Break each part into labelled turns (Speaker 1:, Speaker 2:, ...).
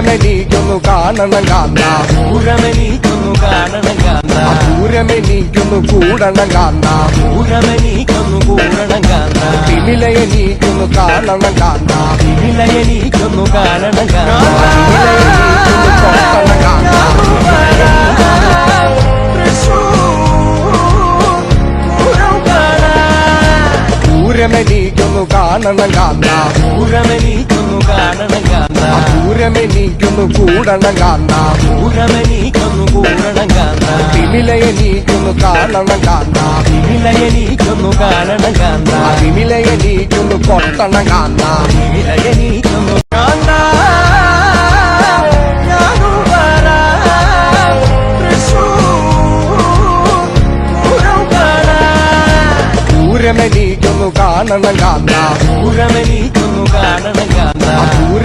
Speaker 1: ദൂരമെനിക്കൊന്നു കാണണം കാന്ത.
Speaker 2: പൂരമെനിക്കൊന്നു കാണണം കാന്ത.
Speaker 1: പൂരമെനിക്കൊന്നു കൂടണം കാന്ത.
Speaker 2: പൂരമെനിക്കൊന്നു കൂടണം കാന്ത.
Speaker 1: തിമിലയെനിക്കൊന്നു കാണണം കാന്ത.
Speaker 2: പിമിലയനിക്കൊന്നു കാണണം കാന്ത.
Speaker 1: തിമിലയെനിക്കൊന്നു കൊത്തണം കാന്ന ദൂരമെനിക്കൊന്നു കാണണം കാന്ത.
Speaker 2: പൂരമെനിക്കൊന്നു കാണണം കാന്ത.
Speaker 1: ദൂരമെനിക്കൊന്നു കൂടണം കാന്ന
Speaker 2: ദൂരമെനിക്കൊന്നു കൂടണം കാന്ത.
Speaker 1: തിമിലയെനിക്കൊന്നു കാണണം കാന്ന
Speaker 2: വിലയെനിക്കൊന്നു കാണണം കാന്ത.
Speaker 1: തിമിലയെനിക്കൊന്നു
Speaker 2: കൊട്ടണം കാന്ത. ഞാനു വരാം. തൃശ്ശൂർ പൂരം കാണാൻ
Speaker 1: ദൂരമെനിക്കൊന്നു കാണണം
Speaker 2: കാന്ത.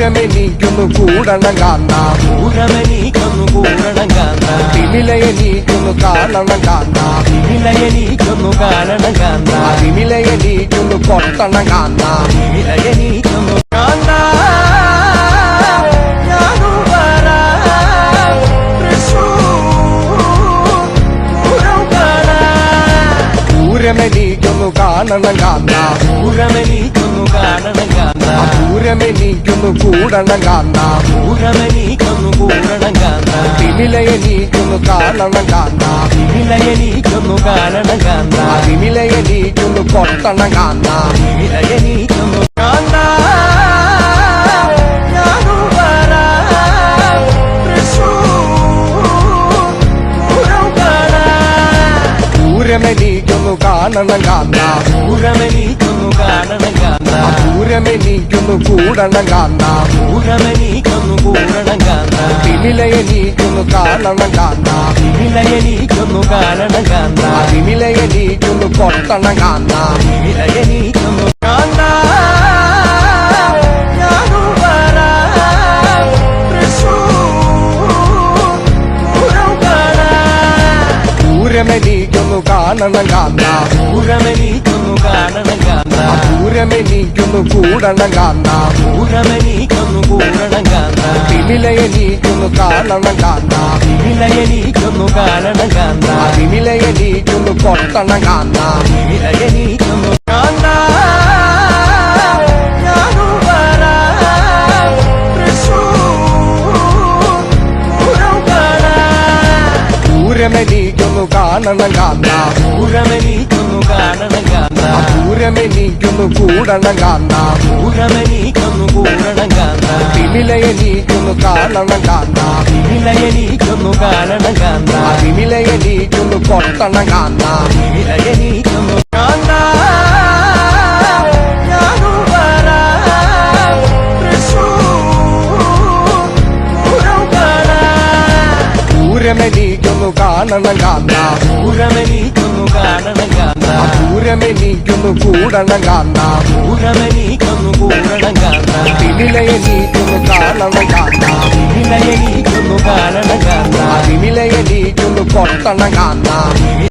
Speaker 1: ദൂരമെനിക്കൊന്നു കൂടണം കാന്ന
Speaker 2: ദൂരമെനിക്കൊന്നു കൂടണം കാന്ത
Speaker 1: തിമിലയെനിക്കൊന്നു കാണണം കാന്ന
Speaker 2: വിലയെനിക്കൊന്നു കാണണം കാന്ത
Speaker 1: തിമിലയെനിക്കൊന്നു കൊത്തണം കാന്ന
Speaker 2: വിലയെനിക്കൊന്നു കാന്ത ഞാനു വരാം. തൃശ്ശൂർ പൂരം കാണാൻ
Speaker 1: ദൂരമെനിക്കൊന്നു കാണണം കാന്ന
Speaker 2: ദൂരമെനിക്കൊന്നു കാണണം കാന്ത
Speaker 1: ദൂരമെനിക്കൊന്നു കൂടണം കാന്ന
Speaker 2: ദൂരമെനിക്കൊന്നു കൂടണം കാന്ത.
Speaker 1: തിമിലയെനിക്കൊന്നു കാണണം കാന്ന
Speaker 2: വിലയെനിക്കൊന്നു കാണണം കാന്ത.
Speaker 1: തിമിലയെനിക്കൊന്നു
Speaker 2: കൊട്ടണം കാന്ത. ഞാനു വരാം. തൃശ്ശൂർ പൂരം കാണാൻ
Speaker 1: ദൂരമെനിക്കൊന്നു കാണണം കാന്ന
Speaker 2: ദൂരമെനിക്കൊന്നു കാണണം കാന്ത
Speaker 1: ദൂരമെനിക്കൊന്നു കൂടണം കാന്ന
Speaker 2: ദൂരമെനിക്കൊന്നു കൂടണം കാന്ത.
Speaker 1: തിമിലയെനിക്കൊന്നു കാണണം കാന്ന
Speaker 2: വിലയെനിക്കൊന്നു കാണണം കാന്ത.
Speaker 1: തിമിലയെനിക്കൊന്നു കൊത്തണം കാന്ന
Speaker 2: വിലയെനിക്കൊന്നു കാന്ത. ഞാനു വരാം. തൃശ്ശൂർ പൂരം കാണാൻ
Speaker 1: ദൂരമെനിക്കൊന്നു കാണണം
Speaker 2: കാന്ത.
Speaker 1: ദൂരമെനിക്കൊന്നു കൂടണം കാന്ന
Speaker 2: ദൂരമെനിക്കൊന്നു കൂടണം കാന്ത.
Speaker 1: തിമിലയെനിക്കൊന്നു കാണണം കാന്ന
Speaker 2: വിലയെനിക്കൊന്നു കാണണം കാന്ത.
Speaker 1: തിമിലയെനിക്കൊന്നു കൊത്തണം കാന്ന
Speaker 2: വിലയെനിക്കൊന്നു കാന്ത ഞാനു വരാം. തൃശ്ശൂർ പൂരം കാണാൻ
Speaker 1: ദൂരമെനിക്കൊന്നു കാണണം കാന്ന
Speaker 2: ദൂരമെനിക്കൊന്നു കാണണം കാന്ത
Speaker 1: ദൂരമെനിക്കൊന്നു കൂടണം കാന്ന
Speaker 2: ദൂരമെനിക്കൊന്നു കൂടണം കാന്ത.
Speaker 1: തിമിലയെനിക്കൊന്നു കാണണം കാന്ന
Speaker 2: വിലയെനിക്കൊന്നു കാണണം കാന്ത.
Speaker 1: തിമിലയെനിക്കൊന്നു കൊത്തണം കാന്ന
Speaker 2: വിലയെനിക്കൊന്നു കാന്ത. തൃശ്ശൂർ പൂരം കാണാൻ
Speaker 1: ദൂരമെനിക്കൊന്നു കാണണം കാന്ന
Speaker 2: ദൂരമെനിക്കൊന്നു കാണണം കാന്ത.
Speaker 1: ദൂരമെനിക്കൊന്നു കൂടണം കാന്ന
Speaker 2: ദൂരമെനിക്കൊന്നു കൂടണം കാന്ത
Speaker 1: തിമിലയെനിക്കൊന്നു കാണണം കാന്ന
Speaker 2: വിലയെനിക്കൊന്നു കാണണം കാന്ത
Speaker 1: തിമിലയെനിക്കൊന്നു കൊത്തണം കാന്ന